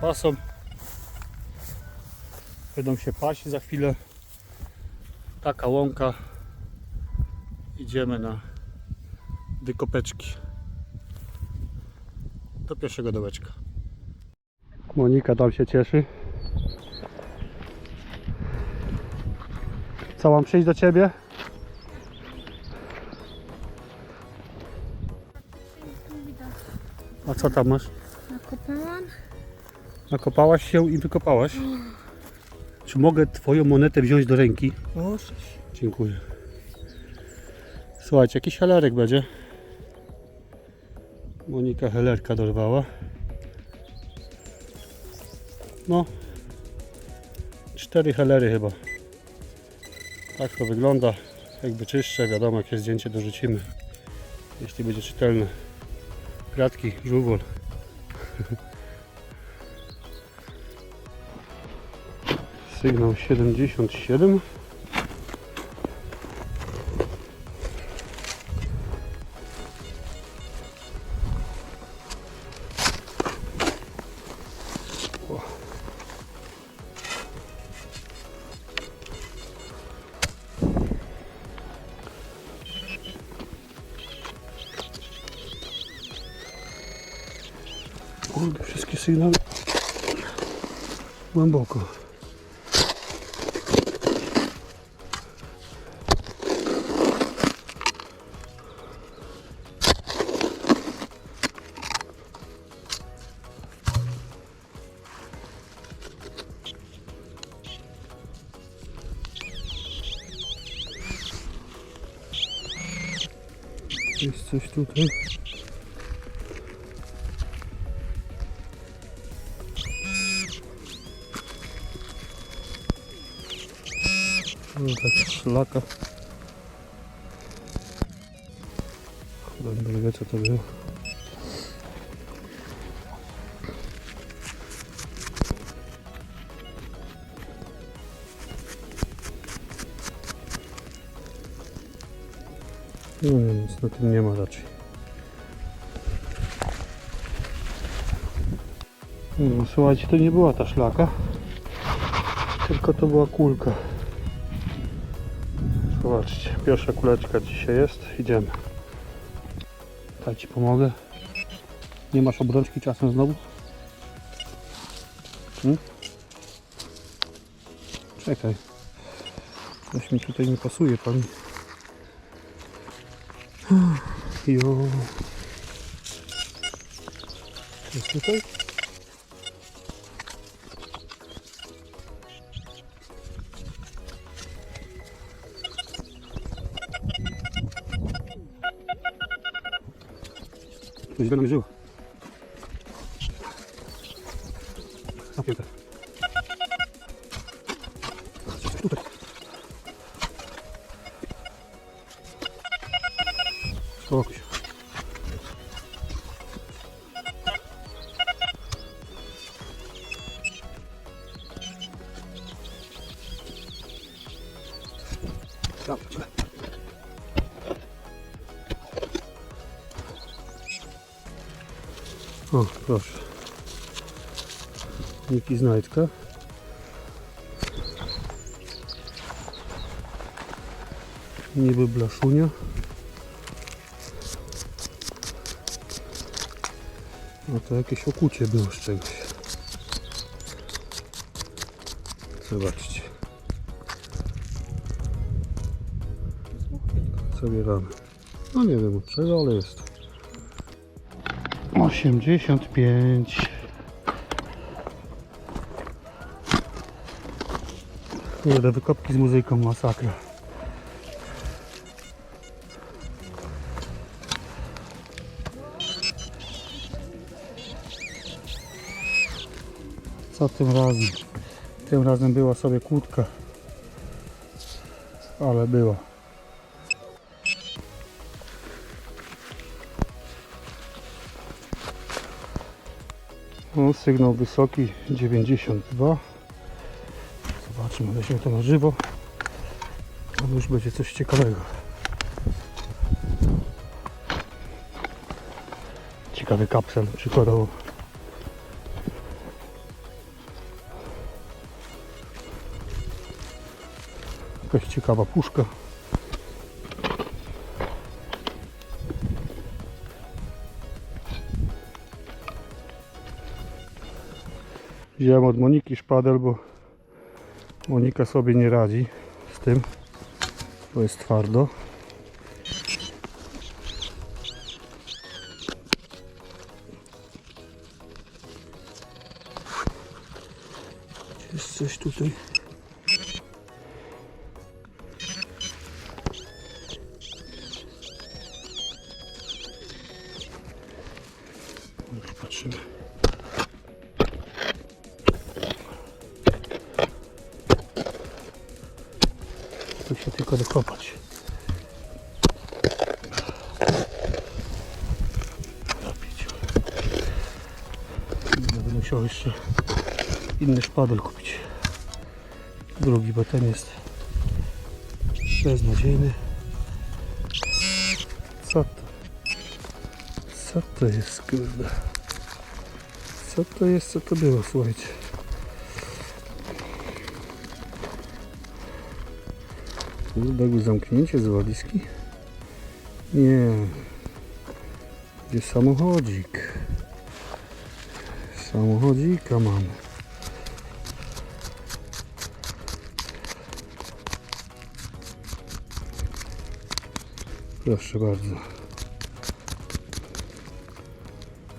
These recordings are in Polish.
pasą. Będą się paść za chwilę. Taka łąka. Idziemy na wykopeczki. Do pierwszego dołeczka. Monika tam się cieszy. Co mam przyjść do ciebie? A co tam masz? Nakopałaś się i wykopałaś. Czy mogę twoją monetę wziąć do ręki? Możesz. Dziękuję. Słuchajcie, jakiś helerek będzie. Monika helerka dorwała. No. Cztery helery chyba. Tak to wygląda. Jakby czyszcze, wiadomo jakie zdjęcie dorzucimy. Jeśli będzie czytelne. Kratki, żuwol. Sygnał 77. Kurde, wszystkie sygnały głęboko. Jest coś tutaj. No taka szlaka. Cholera, nie wie co to było. No nie, nic na tym nie ma raczej. No, słuchajcie, to nie była ta szlaka, tylko to była kulka. Zobaczcie, pierwsza kuleczka dzisiaj jest. Idziemy. Tak ci pomogę. Nie masz obrączki czasem znowu? Hmm? Czekaj. Coś mi tutaj nie pasuje, pan. Jo. Jest tutaj? To źle Źle. O, proszę. Niki znajdka. Niby blaszunia. No to jakieś okucie było z czegoś. Zobaczcie. Zabieramy. No nie wiem od czego, ale jest. 85 Kurde, wykopki z muzyką, masakra. Co tym razem? Tym razem była sobie kłódka. Ale była. No, sygnał wysoki 92. Zobaczmy, weźmy to na żywo. Tam już będzie coś ciekawego. Ciekawy kapsel przykładowo. Jakaś ciekawa puszka. Wziąłem od Moniki szpadel, bo Monika sobie nie radzi z tym, bo jest twardo. Jest coś tutaj? Musiał jeszcze inny szpadel kupić. Drugi, bo ten jest beznadziejny. Co to? Co to jest, kurde? Co to jest, co to było, słuchajcie? Było zamknięcie z walizki? Nie. Gdzie samochodzik? Samochodzika mamy. Proszę bardzo.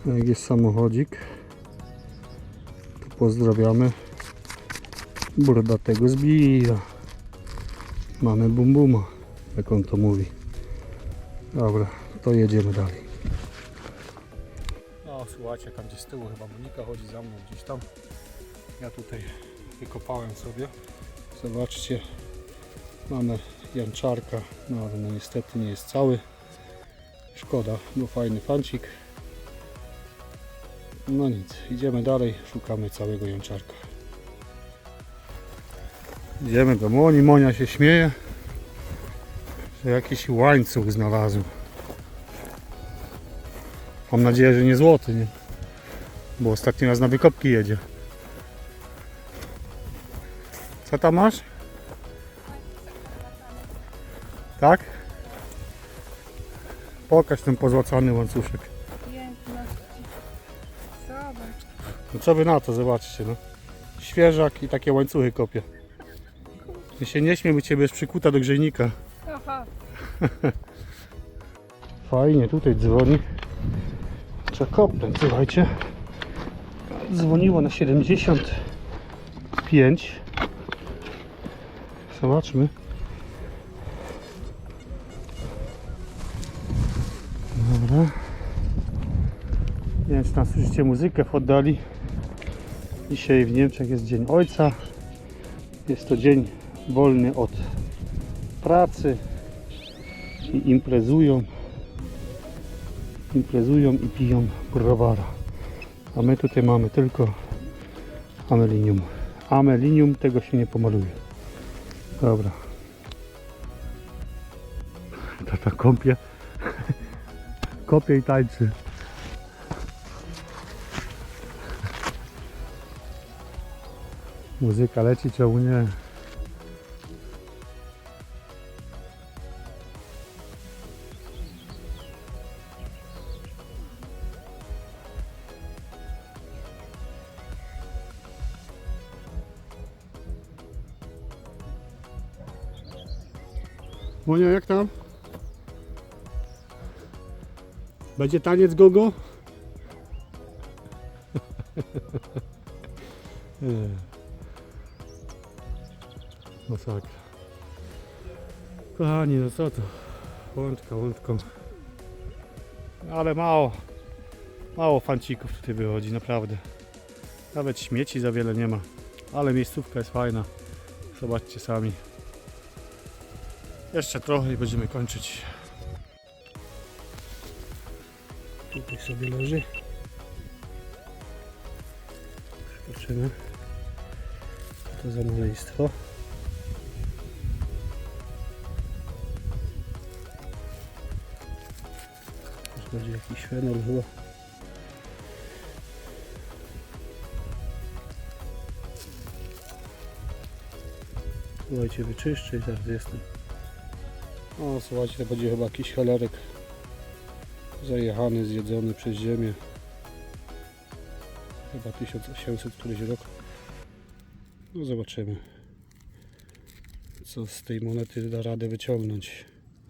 Jak jest samochodzik, to pozdrawiamy brodatego zbija. Mamy bum buma, jak on to mówi. Dobra, to jedziemy dalej. Słuchajcie, tam gdzieś z tyłu chyba Monika chodzi za mną gdzieś tam. Ja tutaj wykopałem sobie. Zobaczcie, mamy janczarka, no ale no niestety nie jest cały. Szkoda, bo fajny fancik. No nic, idziemy dalej, szukamy całego janczarka. Idziemy do Moni, Monia się śmieje, że jakiś łańcuch znalazł. Mam nadzieję, że nie złoty, nie? Bo ostatni raz na wykopki jedzie. Co tam masz? Tak? Pokaż ten pozłacany łańcuszek. No co wy na to, zobaczcie no. Świeżak i takie łańcuchy kopie. Ja się nie śmiem, bo ciebie jest przykuta do grzejnika. Aha. Fajnie, tutaj dzwoni. Kopnąć, słuchajcie. Dzwoniło na 75. Zobaczmy. Dobra. Nie tam słyszycie muzykę w oddali. Dzisiaj w Niemczech jest Dzień Ojca. Jest to dzień wolny od pracy i imprezują imprezują i piją browara. A my tutaj mamy tylko amelinium. Amelinium tego się nie pomaluje. Dobra. Tata kąpie. Kopie i tańczy. Muzyka leci, czemu nie? Monia, jak tam? Będzie taniec gogo? Masakra. Kochani, no co to? Łączka, łączką. Ale mało. Mało fancików tutaj wychodzi, naprawdę. Nawet śmieci za wiele nie ma. Ale miejscówka jest fajna. Zobaczcie sami. Jeszcze trochę i będziemy kończyć. Tutaj sobie leży. Zobaczymy. Co to za maleństwo. Będzie jakiś fenol chyba. słuchajcie, wyczyszczyć, zaraz jestem. O, słuchajcie, to będzie chyba jakiś helerek zajechany, zjedzony przez ziemię. Chyba 1800 któryś rok. No zobaczymy, co z tej monety da radę wyciągnąć.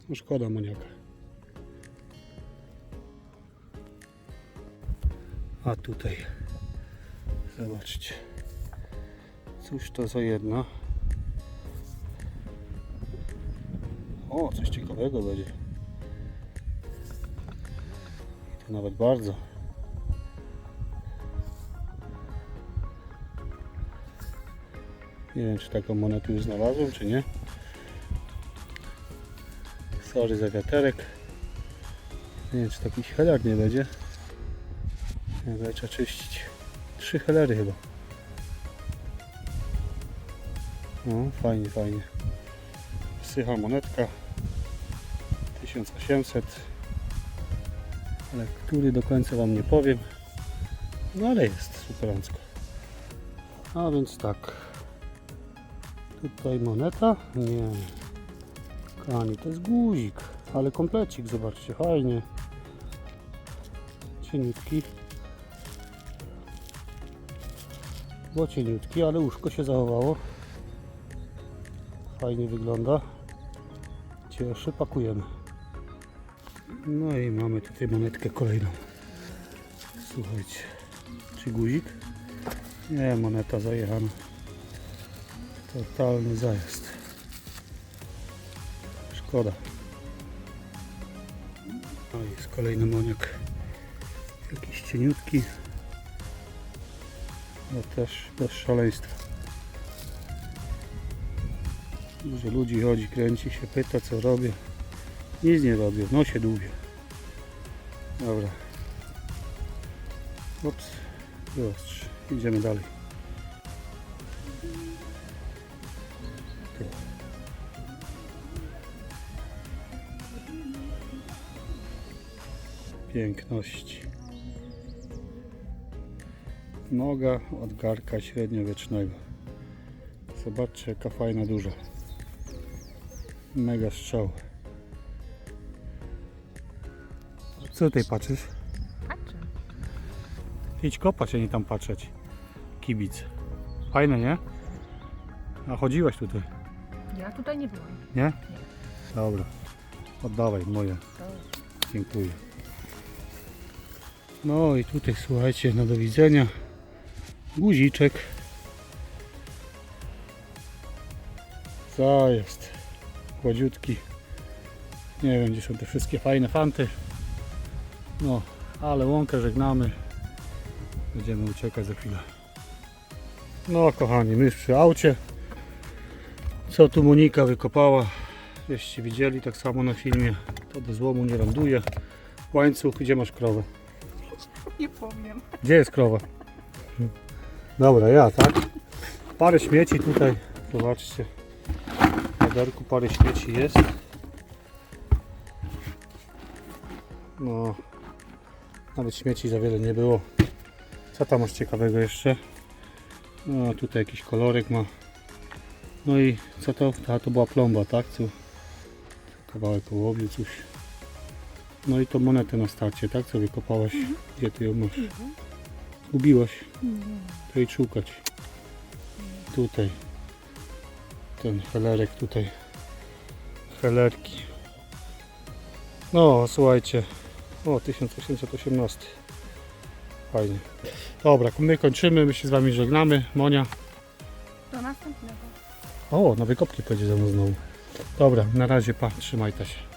No szkoda maniaka. A tutaj, zobaczcie, cóż to za jedna. O, coś ciekawego będzie. I to nawet bardzo. Nie wiem, czy taką monetę już znalazłem, czy nie. Sorry za wiaterek. Nie wiem, czy jakiś helar nie będzie. Wiem, trzeba czyścić. Trzy helery chyba. No, fajnie, fajnie. Sycha monetka. 1800. Ale który do końca Wam nie powiem. No ale jest superancko. A więc tak. Tutaj moneta? Nie. Kochani, to jest guzik. Ale komplecik, zobaczcie, fajnie. Cieniutki. Było cieniutki, ale łóżko się zachowało. Fajnie wygląda. Cieszy, pakujemy. No i mamy tutaj monetkę kolejną. Słuchajcie. Czy guzik? Nie, moneta zajechana. Totalny zajazd. Szkoda. No i jest kolejny moniak. Jakiś cieniutki. No też bez szaleństwa. Dużo ludzi chodzi, kręci się, pyta co robię. Nic nie robię, w nosie dłubię. Dobra. Ups, wyostrz. Idziemy dalej. Piękności. Noga od garka średniowiecznego. Zobaczcie jaka fajna duża. Mega strzał. Co tutaj patrzysz? Patrzę. Idź kopać, a nie tam patrzeć. Kibic. Fajne, nie? A chodziłaś tutaj, Ja tutaj nie byłam. nie? Dobra. Oddawaj moje. Dziękuję. No i tutaj słuchajcie, no do widzenia. Guziczek. Co jest? Gładziutki. Nie wiem, gdzie są te wszystkie fajne fanty. No, ale łąkę żegnamy. Będziemy uciekać za chwilę. No kochani, my już przy aucie. Co tu Monika wykopała? Żeście widzieli tak samo na filmie. To do złomu nie ląduje. Łańcuch, gdzie masz krowę? nie powiem. Gdzie jest krowa? Dobra, ja, tak? Parę śmieci tutaj. Zobaczcie. W wiaderku parę śmieci jest. No. Nawet śmieci za wiele nie było. Co tam masz ciekawego jeszcze? No, tutaj jakiś kolorek ma. No i co to? Ta, to była plomba, tak? Co? Kawałek ołowiu, coś. No i to monetę na starcie, tak? Co wykopałaś? Gdzie ty ją masz? Gubiłaś? To idź szukać. Tutaj. Ten helerek tutaj. Helerki. No, słuchajcie. O, 1818. Fajnie. Dobra, my kończymy, my się z Wami żegnamy. Monia. Do następnego. O, na wykopki pojedzie ze mną znowu. Dobra, na razie, pa, trzymaj się.